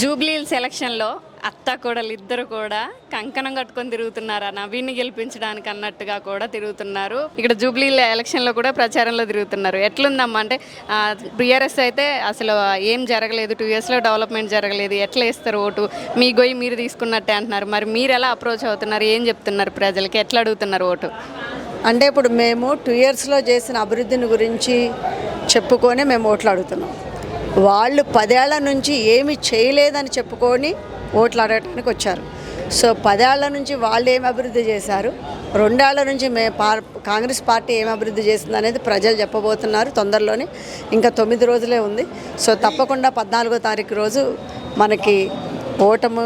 జూబ్లీహిల్స్ ఎలక్షన్లో అత్త కోడలు ఇద్దరు కూడా కంకణం కట్టుకొని తిరుగుతున్నారు? నవీన్ని గెలిపించడానికి అన్నట్టుగా కూడా తిరుగుతున్నారు. ఇక్కడ జూబ్లీ ఎలక్షన్లో కూడా ప్రచారంలో తిరుగుతున్నారు. ఎట్లుందమ్మా? అంటే బీఆర్ఎస్ అయితే అసలు ఏం జరగలేదు. టూ ఇయర్స్లో డెవలప్మెంట్ జరగలేదు. ఎట్లా వేస్తారు ఓటు? మీ గొయ్యి మీరు తీసుకున్నట్టే అంటున్నారు. మరి మీరు ఎలా అప్రోచ్ అవుతున్నారు? ఏం చెప్తున్నారు ప్రజలకి? ఎట్లా అడుగుతున్నారు ఓటు? అంటే ఇప్పుడు మేము టూ ఇయర్స్లో చేసిన అభివృద్ధిని గురించి చెప్పుకొని మేము ఓట్లు అడుగుతున్నాం. వాళ్ళు పదేళ్ళ నుంచి ఏమి చేయలేదని చెప్పుకొని ఓట్లు అడగటానికి వచ్చారు. సో పదేళ్ళ నుంచి వాళ్ళు ఏమి అభివృద్ధి చేశారు? రెండేళ్ళ నుంచి మే పార్ కాంగ్రెస్ పార్టీ ఏమి అభివృద్ధి చేసింది అనేది ప్రజలు చెప్పబోతున్నారు తొందరలోనే. ఇంకా తొమ్మిది రోజులే ఉంది. సో తప్పకుండా పద్నాలుగో తారీఖు రోజు మనకి ఓటము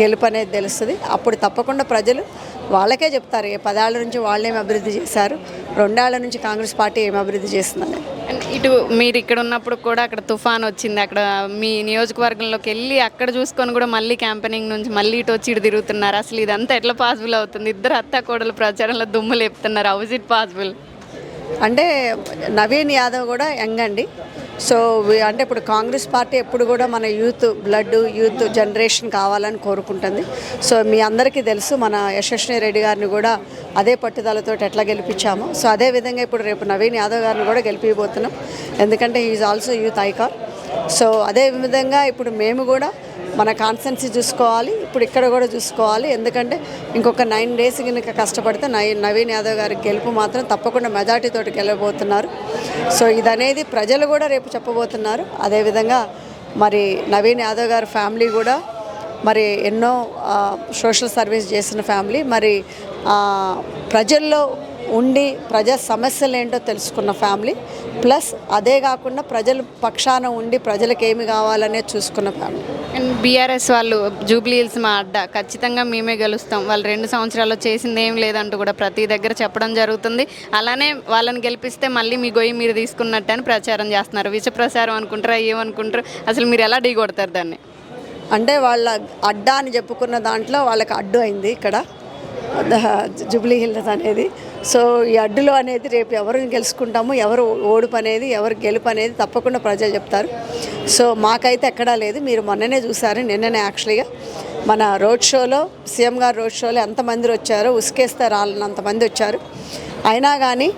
గెలుపు అనేది తెలుస్తుంది. అప్పుడు తప్పకుండా ప్రజలు వాళ్ళకే చెప్తారు. ఏ పదేళ్ళ నుంచి వాళ్ళు ఏమి అభివృద్ధి చేశారు? రెండేళ్ళ నుంచి కాంగ్రెస్ పార్టీ ఏమి అభివృద్ధి చేస్తుందని. ఇటు మీరు ఇక్కడ ఉన్నప్పుడు కూడా అక్కడ తుఫాన్ వచ్చింది. అక్కడ మీ నియోజకవర్గంలోకి వెళ్ళి అక్కడ చూసుకొని కూడా మళ్ళీ క్యాంపెయినింగ్ నుంచి మళ్ళీ ఇటు వచ్చి ఇటు తిరుగుతున్నారు. అసలు ఇదంతా ఎట్లా పాసిబుల్ అవుతుంది? ఇద్దరు అత్త కోడలు ప్రచారంలో దుమ్ము లేపుతున్నారు. హౌస్ ఇట్ పాసిబుల్ అంటే నవీన్ యాదవ్ కూడా యంగ్ అండి. సో అంటే ఇప్పుడు కాంగ్రెస్ పార్టీ ఎప్పుడు కూడా మన యూత్ బ్లడ్ యూత్ జనరేషన్ కావాలని కోరుకుంటుంది. సో మీ అందరికీ తెలుసు మన యశస్విని రెడ్డి గారిని కూడా అదే పట్టుదలతో ఎట్లా గెలిపించాము. సో అదే విధంగా ఇప్పుడు రేపు నవీన్ యాదవ్ గారిని కూడా గెలిపిపోతున్నాం ఎందుకంటే is also youth icon. So అదే విధంగా ఇప్పుడు మేము కూడా మన కాన్స్టెన్సీ చూసుకోవాలి ఇప్పుడు ఇక్కడ కూడా చూసుకోవాలి. ఎందుకంటే ఇంకొక నైన్ డేస్ కనుక కష్టపడితే నై నవీన్ యాదవ్ గారి గెలుపు మాత్రం తప్పకుండా మెజార్టీ తోటి గెలవబోతున్నారు. సో ఇదనేది ప్రజలు కూడా రేపు చెప్పబోతున్నారు. అదేవిధంగా మరి నవీన్ యాదవ్ గారి ఫ్యామిలీ కూడా మరి ఎన్నో సోషల్ సర్వీస్ చేసిన ఫ్యామిలీ మరి ప్రజల్లో ఉండి ప్రజా సమస్యలు ఏంటో తెలుసుకున్న ఫ్యామిలీ. ప్లస్ అదే కాకుండా ప్రజల పక్షాన ఉండి ప్రజలకు ఏమి కావాలనేది చూసుకున్న ఫ్యామిలీ. అండ్ బీఆర్ఎస్ వాళ్ళు జూబ్లీ హిల్స్ మా అడ్డ ఖచ్చితంగా మేమే గెలుస్తాం. వాళ్ళు రెండు సంవత్సరాల్లో చేసింది ఏం లేదంటూ కూడా ప్రతి దగ్గర చెప్పడం జరుగుతుంది. అలానే వాళ్ళని గెలిపిస్తే మళ్ళీ మీ గొయ్యి మీరు తీసుకున్నట్టు అని ప్రచారం చేస్తున్నారు. విష ప్రచారం అనుకుంటారా ఏమనుకుంటారు? అసలు మీరు ఎలా ఢీ కొడతారు దాన్ని? అంటే వాళ్ళ అడ్డా అని చెప్పుకున్న దాంట్లో వాళ్ళకి అడ్డు అయింది ఇక్కడ. జూబ్లీ హిల్స్ అనేది. సో ఈ అడ్డులో అనేది రేపు ఎవరు గెలుచుకుంటాము ఎవరు ఓడుపు అనేది ఎవరు గెలుపు అనేది తప్పకుండా ప్రజలు చెప్తారు. సో మాకైతే ఎక్కడా లేదు. మీరు మొన్ననే చూసారు నిన్ననే యాక్చువల్గా మన రోడ్ షోలో సీఎం గారు రోడ్ షోలో ఎంతమంది వచ్చారో ఉసుకేస్తే రాలనంతమంది వచ్చారు. అయినా కానీ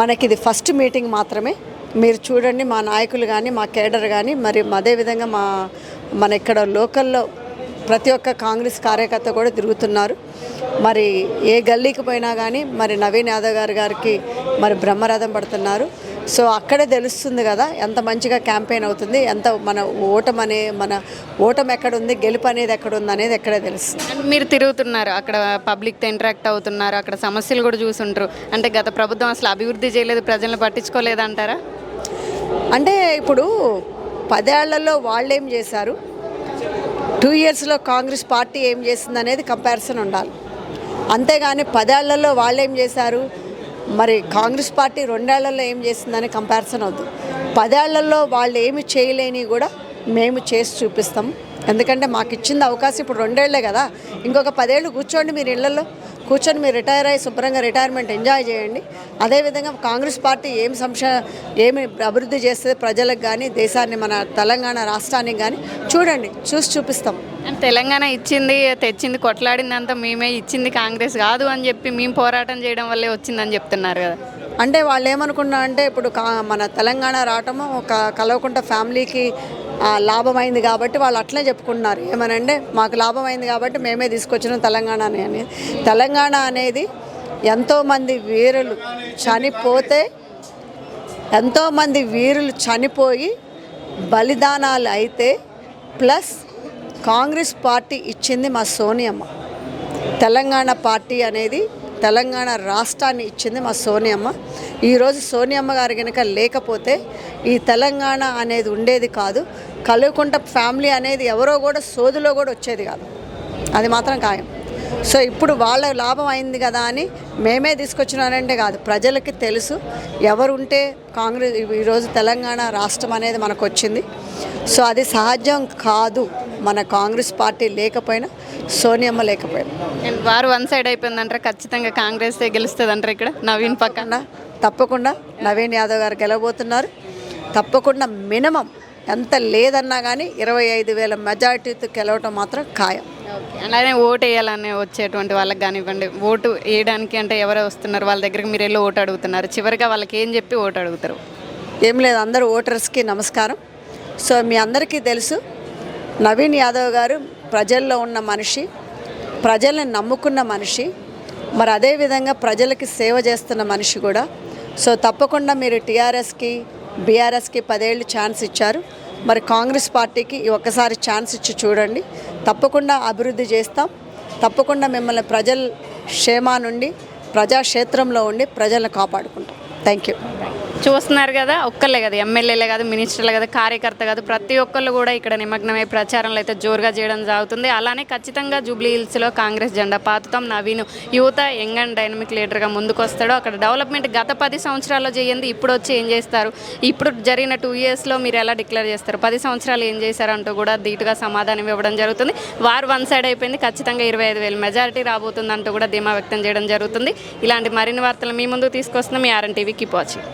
మనకి ఇది ఫస్ట్ మీటింగ్ మాత్రమే. మీరు చూడండి మా నాయకులు కానీ మా కేడర్ కానీ మరి అదేవిధంగా మా మన ఇక్కడ లోకల్లో ప్రతి ఒక్క కాంగ్రెస్ కార్యకర్త కూడా తిరుగుతున్నారు. మరి ఏ గల్లీకి పోయినా కానీ మరి నవీన్ యాదవ్ గారి గారికి మరి బ్రహ్మరథం పడుతున్నారు. సో అక్కడే తెలుస్తుంది కదా ఎంత మంచిగా క్యాంపెయిన్ అవుతుంది ఎంత మన ఓటం అనే మన ఓటం ఎక్కడ ఉంది గెలుపు అనేది ఎక్కడ ఉంది అనేది ఎక్కడే తెలుస్తుంది. మీరు తిరుగుతున్నారు అక్కడ పబ్లిక్తో ఇంటరాక్ట్ అవుతున్నారు అక్కడ సమస్యలు కూడా చూసుంటారు. అంటే గత ప్రభుత్వం అసలు అభివృద్ధి చేయలేదు ప్రజలను పట్టించుకోలేదు అంటారా? అంటే ఇప్పుడు పదేళ్ళలో వాళ్ళు ఏం చేశారు టూ ఇయర్స్లో కాంగ్రెస్ పార్టీ ఏం చేసింది అనేది కంపారిజన్ ఉండాలి. అంతేగాని పదేళ్ళలో వాళ్ళు ఏం చేశారు? మరి కాంగ్రెస్ పార్టీ రెండేళ్ళలో ఏం చేసిందని కంపారిజన్ అవుతుంది పదేళ్ళలో వాళ్ళు ఏమి చేయలేని కూడా మేము చేసి చూపిస్తాం. ఎందుకంటే మాకు ఇచ్చింది అవకాశం ఇప్పుడు రెండేళ్ళే కదా. ఇంకొక పదేళ్ళు కూర్చోండి మీరు ఇళ్ళలో. కూర్చొని మీరు రిటైర్ అయ్యి శుభ్రంగా రిటైర్మెంట్ ఎంజాయ్ చేయండి. అదేవిధంగా కాంగ్రెస్ పార్టీ ఏం సంక్ష ఏమి అభివృద్ధి చేస్తే ప్రజలకు కానీ దేశాన్ని మన తెలంగాణ రాష్ట్రానికి కానీ చూడండి చూసి చూపిస్తాం. తెలంగాణ ఇచ్చింది తెచ్చింది కొట్లాడిందంతా మేమే ఇచ్చింది కాంగ్రెస్ కాదు అని చెప్పి మేము పోరాటం చేయడం వల్లే వచ్చిందని చెప్తున్నారు కదా. అంటే వాళ్ళు ఏమనుకున్నా అంటే ఇప్పుడు కా మన తెలంగాణ రావటము ఒక కలవకుంట ఫ్యామిలీకి లాభమైంది కాబట్టి వాళ్ళు అట్లే చెప్పుకుంటున్నారు. ఏమనంటే మాకు లాభమైంది కాబట్టి మేమే తీసుకొచ్చిన తెలంగాణ అనేది. తెలంగాణ అనేది ఎంతోమంది వీరులు చనిపోతే ఎంతోమంది వీరులు చనిపోయి బలిదానాలు అయితే ప్లస్ కాంగ్రెస్ పార్టీ ఇచ్చింది మా సోనియమ్మ. తెలంగాణ పార్టీ అనేది తెలంగాణ రాష్ట్రాన్ని ఇచ్చింది మా సోనియమ్మ. ఈరోజు సోనియమ్మ గారు కనుక లేకపోతే ఈ తెలంగాణ అనేది ఉండేది కాదు. కలుగుకుంట ఫ్యామిలీ అనేది ఎవరో కూడా సోదులో కూడా వచ్చేది కాదు. అది మాత్రం ఖాయం. సో ఇప్పుడు వాళ్ళ లాభం అయింది కదా అని మేమే తీసుకొచ్చినారంటే కాదు ప్రజలకి తెలుసు. ఎవరుంటే కాంగ్రెస్ ఈరోజు తెలంగాణ రాష్ట్రం అనేది మనకు వచ్చింది. సో అది సహజం కాదు. మన కాంగ్రెస్ పార్టీ లేకపోయినా సోనియమ్మ లేకపోయినా. వారు వన్ సైడ్ అయిపోయిందంటారా? ఖచ్చితంగా కాంగ్రెస్ గెలుస్తుంది అంటారు ఇక్కడ? నవీన్ పక్కన తప్పకుండా తప్పకుండా నవీన్ యాదవ్ గారు గెలవబోతున్నారు. తప్పకుండా మినిమం ఎంత లేదన్నా కానీ ఇరవై ఐదు వేల మెజార్టీతో గెలవటం మాత్రం ఖాయం. అలానే ఓటు వేయాలని వచ్చేటువంటి వాళ్ళకి కానివ్వండి ఓటు వేయడానికి అంటే ఎవరు వస్తున్నారు? వాళ్ళ దగ్గరికి మీరు వెళ్ళి ఓటు అడుగుతున్నారు. చివరిగా వాళ్ళకి ఏం చెప్పి ఓటు అడుగుతారు? ఏం లేదు అందరూ ఓటర్స్కి నమస్కారం. సో మీ అందరికీ తెలుసు నవీన్ యాదవ్ గారు ప్రజల్లో ఉన్న మనిషి ప్రజల్ని నమ్ముకున్న మనిషి మరి అదేవిధంగా ప్రజలకి సేవ చేస్తున్న మనిషి కూడా. సో తప్పకుండా మీరు టీఆర్ఎస్కి బీఆర్ఎస్కి పదేళ్ళు ఛాన్స్ ఇచ్చారు. మరి కాంగ్రెస్ పార్టీకి ఒక్కసారి ఛాన్స్ ఇచ్చి చూడండి. తప్పకుండా అభివృద్ధి చేస్తాం. తప్పకుండా మిమ్మల్ని ప్రజల క్షేమా నుండి ప్రజాక్షేత్రంలో ఉండి ప్రజలను కాపాడుకుంటాం. థ్యాంక్ యూ చూస్తున్నారు కదా ఒక్కళ్ళే కదా ఎమ్మెల్యేలే కాదు మినిస్టర్లే కదా కార్యకర్త కాదు ప్రతి ఒక్కళ్ళు కూడా ఇక్కడ నిమగ్నమై ప్రచారంలో అయితే జోరుగా చేయడం జరుగుతుంది అలానే ఖచ్చితంగా జూబ్లీ హిల్స్లో కాంగ్రెస్ జెండా పాతుతాం. నవీన్ యువత యంగ్ అండ్ డైనమిక్ లీడర్గా ముందుకు వస్తాడో అక్కడ డెవలప్మెంట్ గత పది సంవత్సరాల్లో చేయండి ఇప్పుడు వచ్చి ఏం చేస్తారు? ఇప్పుడు జరిగిన టూ ఇయర్స్లో మీరు ఎలా డిక్లేర్ చేస్తారు? పది సంవత్సరాలు ఏం చేశారంటూ కూడా ధీటుగా సమాధానం ఇవ్వడం జరుగుతుంది. వారు వన్ సైడ్ అయిపోయింది ఖచ్చితంగా ఇరవై ఐదు వేలు మెజారిటీ రాబోతుందంటూ కూడా ధీమా వ్యక్తం చేయడం జరుగుతుంది. ఇలాంటి మరిన్ని వార్తలు మీ ముందు తీసుకొస్తున్న. మీ ఆర్ఎన్ టీవీ కీప్ వాచింగ్.